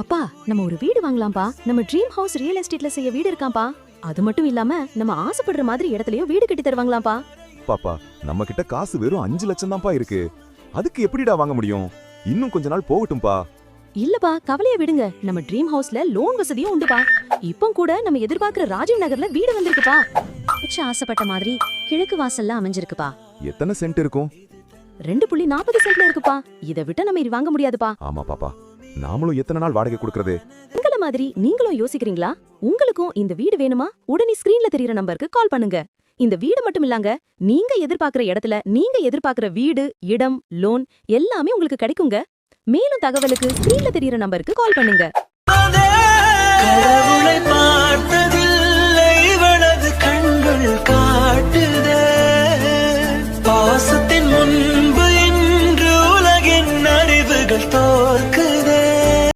அப்பா நம்ம ஒரு வீடு வாங்கலாம்ப்பா நம்ம ட்ரீம் ஹவுஸ் ரியல் எஸ்டேட்ல செய்ய வீடு இருக்காம்ப்பா அது மட்டும் இல்லாம நம்ம ஆசைப்படுற மாதிரி இடத்துலயும் வீடு கட்டி தருவாங்களாம்ப்பா பாப்பா நம்ம கிட்ட காசு வெறும் அஞ்சு லட்சம் தான்ப்பா இருக்கு. அதுக்கு எப்படிடா வாங்க முடியும்? இன்னும் கொஞ்ச நாள் போகட்டும்பா. இல்லப்பா கவலைய விடுங்க. நம்ம ட்ரீம் ஹவுஸ்ல லோன் வசதியும் உண்டுப்பா. இப்போ கூட நம்ம எதிர்பார்க்கிற ராஜீவ் நகர்ல வீடு வந்திருக்குப்பா. உச்ச ஆசைப்பட்ட மாதிரி கிழக்கு வாசல்ல அமைஞ்சிருக்குப்பா. எத்தனை சென்ட் இருக்கும்? ரெண்டு புள்ளி நாற்பது சென்ட்ல இருக்குப்பா. இதை விட்டு நம்ம வாங்க முடியாதுப்பா. ஆமா பாப்பா. நாமளும் எத்தனை நாள் வாடகை கொடுக்கறது? உங்கள மாதிரி நீங்களும் யோசிக்கிறீங்களா? உங்களுக்கும் இந்த வீடு வேணுமா? உடனே ஸ்கிரீன்ல தெரியற நம்பருக்கு கால் பண்ணுங்க. இந்த வீடு மட்டும் இல்லாங்க நீங்க எதிர்பார்க்கிற இடத்துல நீங்க எதிர்பார்க்கிற வீடு இடம் லோன் எல்லாமே உங்களுக்கு கிடைக்குங்க. மேலும் தகவலுக்கு ஸ்கிரீன்ல தெரியற நம்பருக்கு கால் பண்ணுங்க.